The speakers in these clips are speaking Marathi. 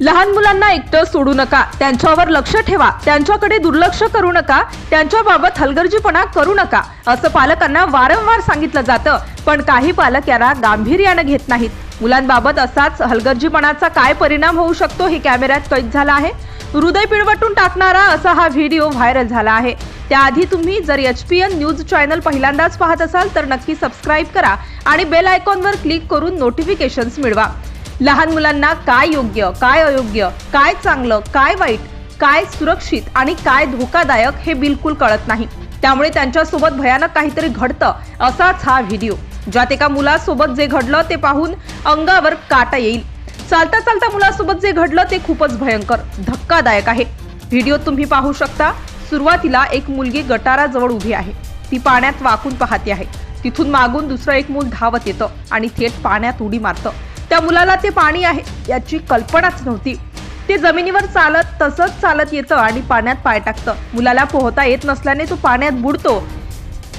लहान मुलांना एकटं सोडू नका. त्यांच्यावर लक्ष ठेवा. त्यांच्याकडे दुर्लक्ष करू नका. त्यांच्याबाबत हलगर्जीपणा करू नका. असं पालकांना वारंवार सांगितलं जातं. पण काही पालक याला गांभीर्यानं घेत नाहीत. मुलांबाबत असाच हलगर्जीपणाचा काय परिणाम होऊ शकतो हे कॅमेऱ्यात कैद झाला आहे. हृदय पिळवटून टाकणारा असा हा व्हिडिओ व्हायरल झाला आहे. त्याआधी तुम्ही जर H P N news channel पहिल्यांदाच पाहत असाल तर नक्की सबस्क्राईब करा आणि बेल आयकॉनवर क्लिक करून नोटिफिकेशन्स मिळवा. लहान मुलांना काय योग्य काय अयोग्य काय चांगलं काय वाईट काय सुरक्षित आणि काय धोकादायक हे बिलकुल कळत नाही. त्यामुळे त्यांच्यासोबत भयानक काहीतरी घडतं असाच हा व्हिडिओ. ज्यात एका मुलासोबत जे घडलं ते पाहून अंगावर काटा येईल. चालता चालता मुलासोबत जे घडलं ते खूपच भयंकर धक्कादायक आहे. व्हिडिओ तुम्ही पाहू शकता सुरुवातीला एक मुलगी गटाराजवळ उभी आहे. ती पाण्यात वाकून पाहते आहे. तिथून मागून दुसरं एक मूल धावत येतं आणि थेट पाण्यात उडी मारतं. त्या मुलाला ते पाणी आहे याची कल्पनाच नव्हती. ते जमिनीवर चालत तसंच चालत येतं आणि पाण्यात पाय टाकतं. मुलाला पोहता येत नसल्याने तो पाण्यात बुडतो.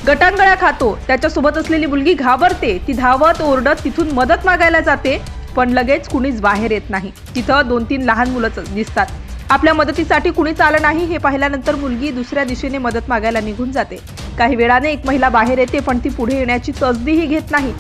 गटांगळ्या खातो. त्याच्यासोबत असलेली मुलगी घाबरते. ती धावत ओरडत तिथून मदत मागायला जाते पण लगेच कुणीच बाहेर येत नाही. तिथं दोन तीन लहान मुलंच दिसतात. आपल्या मदतीसाठी कुणीच आलं नाही हे पाहिल्यानंतर मुलगी दुसऱ्या दिशेने मदत मागायला निघून जाते. काही वेळाने एक महिला बाहेर येते पण ती पुढे येण्याची तसदीही घेत नाही.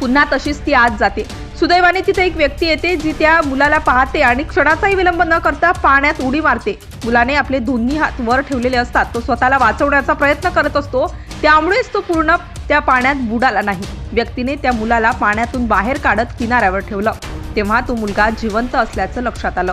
पुन्हा तशीच ती आत जाते. सुदैवाने तिथे एक व्यक्ती येते जी त्या मुलाला पाहते आणि क्षणाचाही विलंब न करता पाण्यात उडी मारते. मुलाने आपले दोन्ही हात वर ठेवलेले असतात. तो स्वतःला वाचवण्याचा प्रयत्न करत असतो. त्यामुळेच तो पूर्ण त्या पाण्यात बुडाला नाही. व्यक्तीने त्या मुलाला पाण्यातून बाहेर काढत किनाऱ्यावर ठेवलं. तेव्हा तो मुलगा जिवंत असल्याचं लक्षात आलं.